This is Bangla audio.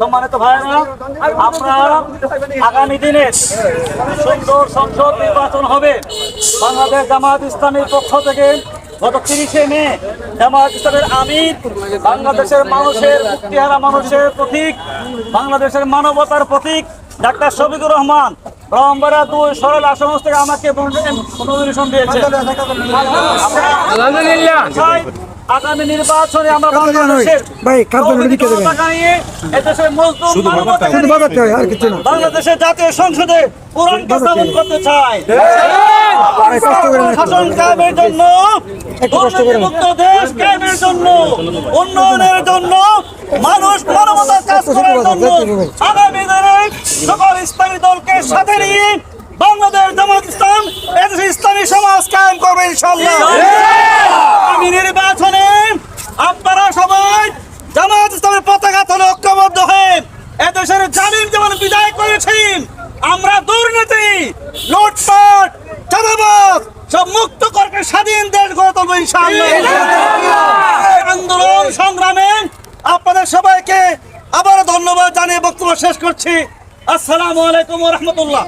সম্মানিত ভাইরা আমরা আগামী দিনে সুন্দর সংসদ নির্বাচন হবে। বাংলাদেশ জামাত ইসলামের পক্ষ থেকে গত তিরিশে মে জামাত ইসলামের আমির বাংলাদেশের মানুষের মুক্তিহারা মানুষের প্রতীক বাংলাদেশের মানবতার প্রতীক ডাক্তার শফিকুর রহমান। ব্রহ্মবাড়া দুই সরল আসন থেকে আমাকে দিয়েছে আলহামদুলিল্লাহ। আগামী নির্বাচনে আমরা বাংলাদেশের হয় বাংলাদেশের জাতীয় সংসদে কোরআনকে স্থাপন করতে চাই। শাসন কায়েমের জন্য। দুর্নীতিমুক্ত দেশ কায়েমের জন্য উন্নয়নের জন্য মানুষ মানবতার কাজ করার জন্য আগামী দিনে সকল ইসলামী দলকে সাথে নিয়ে বাংলাদেশ জামাত ইসলাম এদেশে ইসলামী সমাজ কায়েম করবে ইনশাল্লাহ আগামী নির্বাচনে ইনশাআল্লাহ। আন্দোলন সংগ্রামে আপনাদের সবাইকে আবার ধন্যবাদ জানিয়ে বক্তব্য শেষ করছি। আসসালামু আলাইকুম রহমতুল্লাহ।